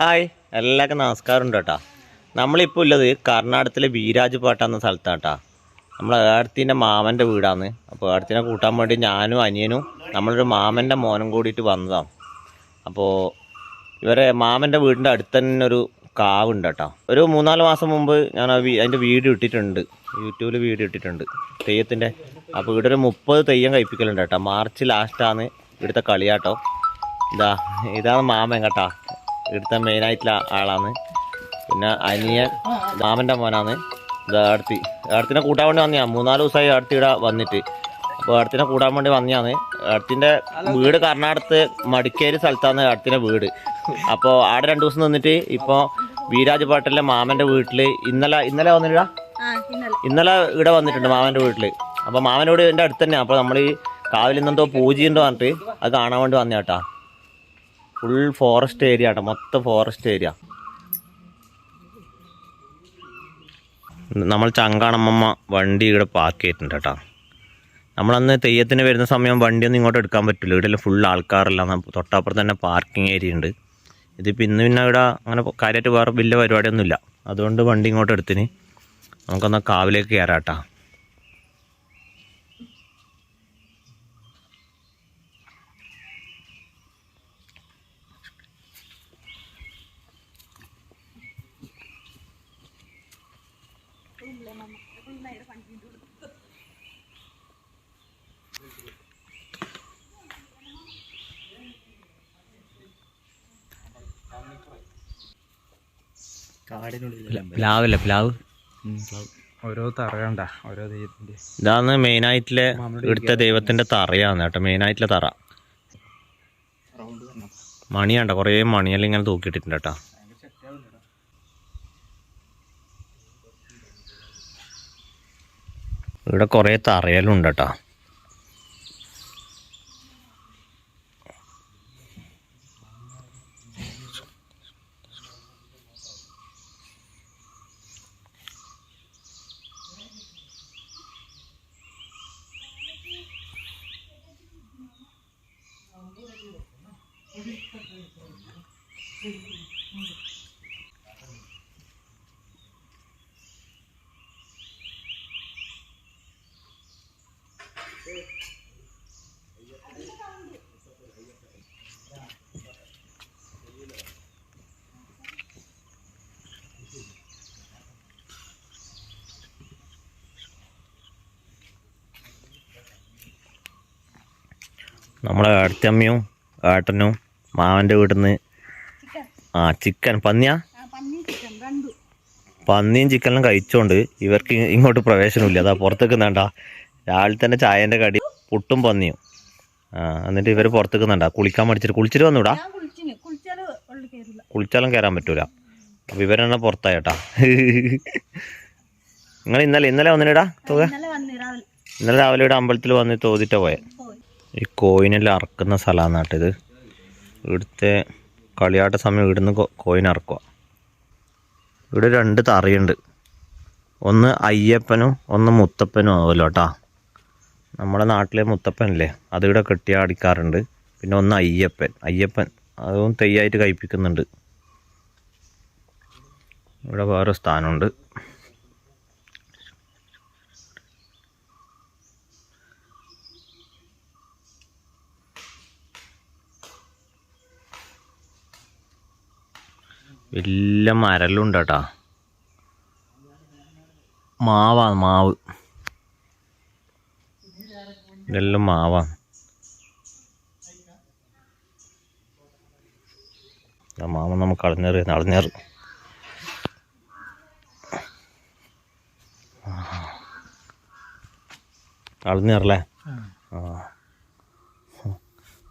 Hi. എല്ലാവർക്കും നമസ്കാരം ഉണ്ട് കേട്ടോ. നമ്മളിപ്പോൾ ഉള്ളത് കർണാടകത്തിലെ ബീരാജ് പാട്ട എന്ന കേട്ടോ നമ്മൾ ഏടത്തിന്റെ മാമന്റെ വീടാണ്. അപ്പോൾ ഏടത്തിനെ കൂട്ടാൻ വേണ്ടി ഞാനും അനിയനും നമ്മളൊരു മാമന്റെ മോനും കൂടിയിട്ട് വന്നതാണ്. അപ്പോൾ ഇവരെ മാമന്റെ വീടിന്റെ അടുത്ത് തന്നെ ഒരു കാവുണ്ട് കേട്ടോ ഒരു മൂന്നാൽ മാസം മുമ്പ് ഞാൻ അതിന്റെ വീട് ഇട്ടിട്ടുണ്ട്. യൂട്യൂബിൽ വീട് ഇട്ടിട്ടുണ്ട്. തെയ്യത്തിന്റെ. അപ്പോൾ ഇവിടെ ഒരു മുപ്പത് തെയ്യം കഴിപ്പിക്കലുണ്ട് കേട്ടോ. മാർച്ച് ലാസ്റ്റാണ് ഇവിടുത്തെ കളിയാട്ടോ. ഇതാ ഇതാണ് മാമൻ കേട്ടാ. ഇവിടുത്തെ മെയിനായിട്ടുള്ള ആളാണ്. പിന്നെ അനിയൻ മാമന്റെ മോനാണ്. ഇതാ ഏടത്തിനെ കൂട്ടാൻ വേണ്ടി വന്നയാ. മൂന്നാൽ ദിവസമായി ഏടത്തി ഇവിടെ വന്നിട്ട്. അപ്പോൾ ഏടത്തിനെ കൂടാൻ വേണ്ടി വന്നതാണ് ഏടത്തിന്റെ വീട് കർണാടകത്ത് മടിക്കേരി സ്ഥലത്താണ് ഏടത്തിന്റെ വീട്. അപ്പോൾ ആടെ രണ്ട് ദിവസം നിന്നിട്ട് ഇപ്പോൾ വീരാജ് പാട്ടലിലെ മാമന്റെ വീട്ടിൽ ഇന്നലെ ഇന്നലെ വന്നിട്ടാ ഇന്നലെ. ഇവിടെ വന്നിട്ടുണ്ട് മാമന്റെ വീട്ടിൽ അപ്പോൾ മാമന്റെ വീട് എന്റെ അടുത്ത് തന്നെയാണ് അപ്പോൾ നമ്മൾ ഈ കാവിൽ പൂജയുണ്ടോ പൂജയുണ്ട് പറഞ്ഞിട്ട് അത് കാണാൻ വേണ്ടി വന്ന കേട്ടാ ഫുൾ ഫോറസ്റ്റ് ഏരിയ കേട്ടോ മൊത്തം ഫോറസ്റ്റ് ഏരിയ നമ്മൾ ചങ്കാണമ്മ വണ്ടി ഇവിടെ പാർക്ക് ചെയ്തിട്ടുണ്ട് കേട്ടോ. നമ്മളന്ന് തെയ്യത്തിന് വരുന്ന സമയം വണ്ടിയൊന്നും ഇങ്ങോട്ട് എടുക്കാൻ പറ്റില്ല. ഇവിടെ ഫുൾ ആൾക്കാരെല്ലാം തൊട്ടപ്പുറത്ത് തന്നെ പാർക്കിംഗ് ഏരിയ ഉണ്ട്. ഇതിപ്പോൾ ഇന്ന് പിന്നെ ഇവിടെ അങ്ങനെ കാര്യമായിട്ട് വേറെ വലിയ പരിപാടിയൊന്നുമില്ല. അതുകൊണ്ട് വണ്ടി ഇങ്ങോട്ട് എടുത്തിന്. നമുക്കൊന്ന് കാവിലേക്ക് പ്ലാവ്? ഓരോ തറയണ്ട ഓരോ ദൈവത്തിന്റെ. ഇതാണ് മെയിനായിട്ടുള്ള ഇവിടുത്തെ ദൈവത്തിന്റെ തറയാണ് കേട്ടോ മെയിനായിട്ടുള്ള തറ. മണിയാണ്ട കുറേ മണിയെല്ലാം ഇങ്ങനെ തൂക്കിയിട്ടിട്ടുണ്ട് കേട്ടോ. ഇവിടെ കുറേ തറയലുണ്ട് കേട്ടോ നമ്മളെ അടുത്തമ്മയും ഏട്ടനും മാവന്റെ വീട്ടിൽ നിന്ന് ആ ചിക്കൻ. പന്നിയാ? പന്നിയും ചിക്കനും കഴിച്ചോണ്ട് ഇവർക്ക് ഇങ്ങോട്ട് പ്രവേശനമില്ല. അതാ പുറത്തേക്ക് നിന്നണ്ട. രാവിലെ തന്നെ ചായന്റെ കടി പുട്ടും പന്നിയും. ആ എന്നിട്ട് ഇവർ പുറത്തേക്ക് നിന്നണ്ട കുളിക്കാൻ മടിച്ചിട്ട്. കുളിച്ചിട്ട് വന്നൂടാ? കുളിച്ചാൽ കയറാൻ പറ്റൂല. അപ്പോൾ ഇവരെണ്ണ പുറത്തായിട്ടാ? നിങ്ങൾ ഇന്നലെ ഇന്നലെ വന്നിടാ തുക? ഇന്നലെ രാവിലെ. ഇവിടെ അമ്പലത്തിൽ വന്ന് തോതിട്ട പോയെ. ഈ കോയിനെല്ലാം അറക്കുന്ന സ്ഥലമാണ് നാട്ടിത്. ഇവിടുത്തെ കളിയാട്ട സമയം ഇവിടുന്ന് കോയിൻ ഇറക്കുക ഇവിടെ രണ്ട് തറയുണ്ട്. ഒന്ന് അയ്യപ്പനും ഒന്ന് മുത്തപ്പനും ആവുമല്ലോ കേട്ടാ നമ്മുടെ നാട്ടിലെ മുത്തപ്പനല്ലേ? അതിവിടെ കെട്ടി അടിക്കാറുണ്ട്. പിന്നെ ഒന്ന് അയ്യപ്പൻ. അയ്യപ്പൻ അതും തെയ്യായിട്ട് കഴിപ്പിക്കുന്നുണ്ട്. ഇവിടെ വേറെ സ്ഥാനമുണ്ട്. വലിയ മരലുണ്ട് കേട്ടാ. മാവാണ് മാവ്. ഇതെല്ലാം മാവാണ് ആ മാവ നമുക്ക് അളഞ്ഞേറ് അളഞ്ഞേറ്. അളഞ്ഞേറല്ലേ? ആ.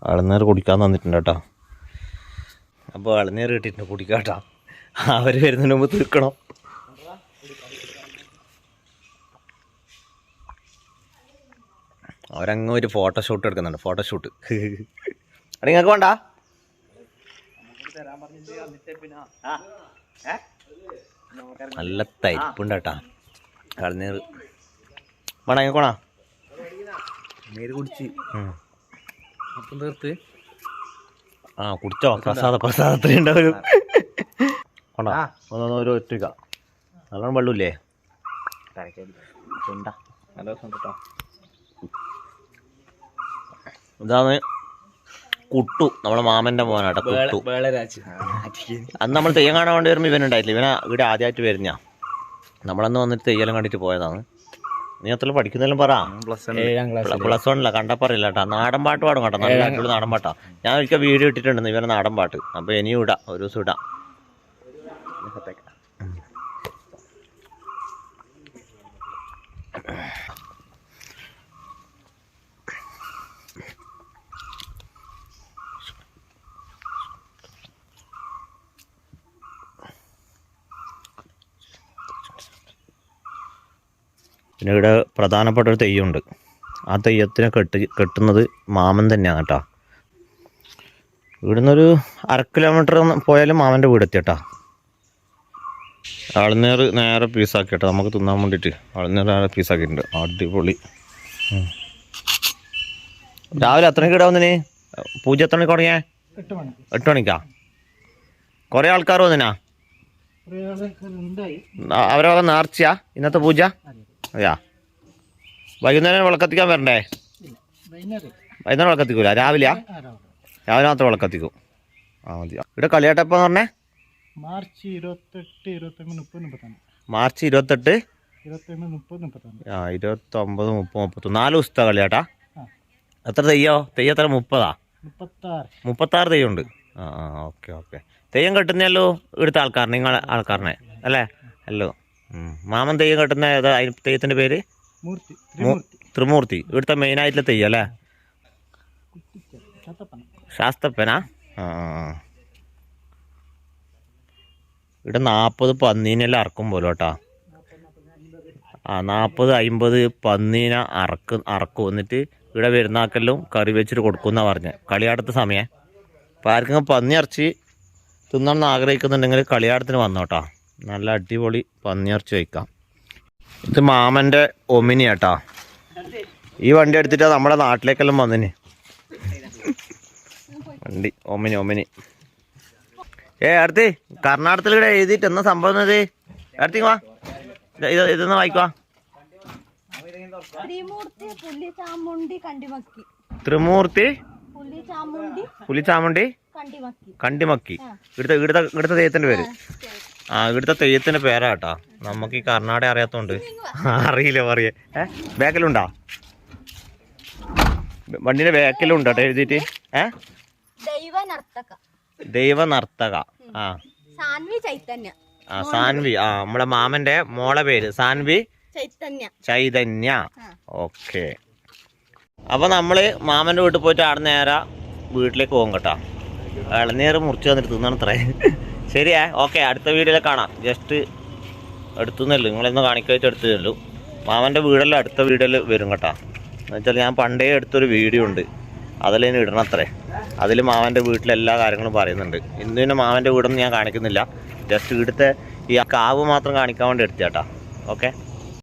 അളന്നേറ് കുടിക്കാൻ തന്നിട്ടുണ്ട് കേട്ടോ. അപ്പോൾ ഇളനീർ കിട്ടിയിട്ടുണ്ട് കുടിക്കാട്ടാ. അവർ വരുന്നതിന് മുമ്പ് തീർക്കണം. അവരങ്ങ് ഒരു ഫോട്ടോഷൂട്ട് എടുക്കുന്നുണ്ട് ഫോട്ടോഷൂട്ട് അവിടെ നിങ്ങൾക്ക് വേണ്ട? നല്ല തൈപ്പുണ്ട് കേട്ടാ. ഇളനീർ വേണ വേണോ? നീര് കുടിച്ച്. അപ്പം തീർത്ത്. ആ കുടിച്ചോ. പ്രസാദ പ്രസാദത്തിൽ ഉണ്ടാവും കൊണ്ടാ ആ. ഒന്ന് ഒരു ഒറ്റയ്ക്ക. നല്ലോണം വെള്ളമില്ലേ? ഹലോ നല്ല രസം കേട്ടോ. ഇതാണ് കുട്ടു നമ്മളെ മാമന്റെ മോനാട്ടോ കുട്ടു. അന്ന് നമ്മൾ തെയ്യം കാണാൻ വേണ്ടി വരുമ്പോൾ ഇവനുണ്ടായിട്ടില്ല ഇവനാ ഇവിടെ ആദ്യമായിട്ട് വരുന്ന നമ്മളന്ന് വന്നിട്ട് തെയ്യെല്ലാം കണ്ടിട്ട് പോയതാണ്. നീ അത്ര പഠിക്കുന്നതിലും പറ. പ്ലസ് ഏഴാം ക്ലാസ് പ്ലസ് വണ്ണില്ല കണ്ടാ പറയില്ല കേട്ടോ നാടൻ പാട്ട് പാടും കേട്ടോ. നല്ല അടിപൊളി നാടൻ പാട്ടാ ഞാൻ ഒരിക്കൽ വീഡിയോ ഇട്ടിട്ടുണ്ട് ഇവരെ നാടൻ പാട്ട് അപ്പൊ ഇനിയും ഇടാം. ഒരു ദിവസം ഇടാം. പിന്നെ ഇവിടെ പ്രധാനപ്പെട്ട ഒരു തെയ്യമുണ്ട് ആ തെയ്യത്തിനെ കെട്ടി കെട്ടുന്നത് മാമൻ തന്നെയാണ് കേട്ടോ. ഇവിടുന്നൊരു അര കിലോമീറ്റർ പോയാലും മാമന്റെ വീട് എത്തിയട്ടാ. ആളുന്നേർ നേരെ പീസാക്കി കേട്ടോ നമുക്ക് തിന്നാൻ വേണ്ടിയിട്ട് ആളുന്നേർ നേരെ പീസാക്കിയിട്ടുണ്ട്. അടിപൊളി. രാവിലെ എത്ര മണിക്ക് ഇടാവുന്നതിന് പൂജ എത്ര മണിക്ക് തുടങ്ങിയേ? എട്ട് മണിക്ക്? കുറേ ആൾക്കാർ വന്നിനാ? അവരെ നേർച്ചയാ ഇന്നത്തെ പൂജ? അതെയാ? വൈകുന്നേരം വിളക്കത്തിക്കാൻ വരണ്ടേ? വൈകുന്നേരം. വിളക്കത്തിക്കൂല? രാവിലെയാ? രാവിലെ. മാത്രം വിളക്കത്തിക്കും. ആ മതി. ഇവിടെ കളിയാട്ടപ്പം പറഞ്ഞേ മാർച്ച് ഇരുപത്തെട്ട് ഇരുപത്തൊമ്പത് മുപ്പത് മുപ്പത്തൊന്ന്. മാർച്ച് ഇരുപത്തെട്ട്? ആ ഇരുപത്തൊമ്പത് മുപ്പത് മുപ്പത്തൊന്ന്. നാല് ദിവസത്തെ കളിയാട്ടാ? എത്ര തെയ്യോ? തെയ്യം എത്ര? മുപ്പതാ? മുപ്പത്താറ്. തെയ്യം ഉണ്ട് ആ ആ ഓക്കെ ഓക്കെ. തെയ്യം കെട്ടുന്നല്ലോ ഇവിടുത്തെ ആൾക്കാരനെ നിങ്ങളെ ആൾക്കാരനെ അല്ലേ? അല്ലോ. മാമൻ തെയ്യം കെട്ടുന്ന ഏതാ തെയ്യത്തിന്റെ പേര്? ത്രിമൂർത്തി. ഇവിടുത്തെ മെയിനായിട്ടുള്ള തെയ്യം അല്ലേ? ശാസ്തപ്പനാ? ആ. ഇവിടെ നാൽപ്പത് പന്നീനെല്ലാം അറക്കും പോലും കേട്ടോ. ആ നാൽപ്പത് അമ്പത് പന്നീന അറക്ക് അറക്കും. എന്നിട്ട് ഇവിടെ വരുന്നാക്കെല്ലാം കറി വെച്ചിട്ട് കൊടുക്കുമെന്നാ പറഞ്ഞത് കളിയാടത്തെ സമയം. അപ്പോൾ ആർക്കെങ്കിലും പന്നി ഇറച്ചി തിന്നണമെന്ന് ആഗ്രഹിക്കുന്നുണ്ടെങ്കിൽ കളിയാടത്തിന് വന്നോട്ടാ നല്ല അടിപൊളി പന്നിയിറച്ചി വയ്ക്കാം. ഇത് മാമന്റെ ഒമിനി കേട്ടാ ഈ വണ്ടി എടുത്തിട്ടാ നമ്മുടെ നാട്ടിലേക്കെല്ലാം വന്നിന്. വണ്ടി ഒമിനി ഒമിനി. ഏ അടുത്ത് കർണാടകത്തിൽ ഇവിടെ എഴുതിയിട്ട് എന്നാ സംഭവം ഇത് അടുത്തേക്ക് വാ. ഇത് ഇത് ഇതൊന്ന് വായിക്കുവാ ത്രിമൂർത്തി പുലി ചാമുണ്ടി കണ്ടിമക്കി. ഇവിടുത്തെ ഇവിടുത്തെ ഇവിടുത്തെ ദൈവത്തിന്റെ പേര്. ആ ഇവിടുത്തെ തെയ്യത്തിന്റെ പേരാ കേട്ടാ. നമുക്ക് ഈ കർണാടക അറിയാത്തോണ്ട്. അറിയില്ല പറയേ. ഏ ബാക്കിലുണ്ടാ? വണ്ടിന്റെ ബാക്കിലുണ്ടോ കേട്ടോ എഴുതിയിട്ട്? ഏ? ദൈവ നർത്തക ആ. ആ സാൻവി. ആ നമ്മളെ മാമന്റെ മോളെ പേര്. സാൻവി? ചൈതന്യ. ഓക്കെ. അപ്പൊ നമ്മൾ മാമന്റെ വീട്ടിൽ പോയിട്ട് ആടുന്നേരാ നേരെ വീട്ടിലേക്ക് പോകും കേട്ടോ. ഇളനീർ മുറിച്ച് വന്നിട്ട് തിന്നണത്രേ ശരിയാ ഓക്കെ അടുത്ത വീഡിയോയിൽ കാണാം. ജസ്റ്റ് എടുത്തുന്നല്ലോ നിങ്ങളൊന്ന് കാണിക്കായിട്ട് എടുത്തു തരൂ മാമന്റെ വീടെല്ലാം അടുത്ത വീഡിയോയിൽ വരും കേട്ടോ. എന്നുവെച്ചാൽ ഞാൻ പണ്ടേ എടുത്തൊരു വീഡിയോ ഉണ്ട്. അതിലേന് ഇടണം അത്രേ. അതിൽ മാമന്റെ വീട്ടിലെ എല്ലാ കാര്യങ്ങളും പറയുന്നുണ്ട്. ഇന്ന് പിന്നെ മാമന്റെ വീടൊന്നും ഞാൻ കാണിക്കുന്നില്ല. ജസ്റ്റ് ഇവിടുത്തെ ഈ കാവ് മാത്രം കാണിക്കാൻ വേണ്ടി എടുത്തേട്ടാ ഓക്കെ?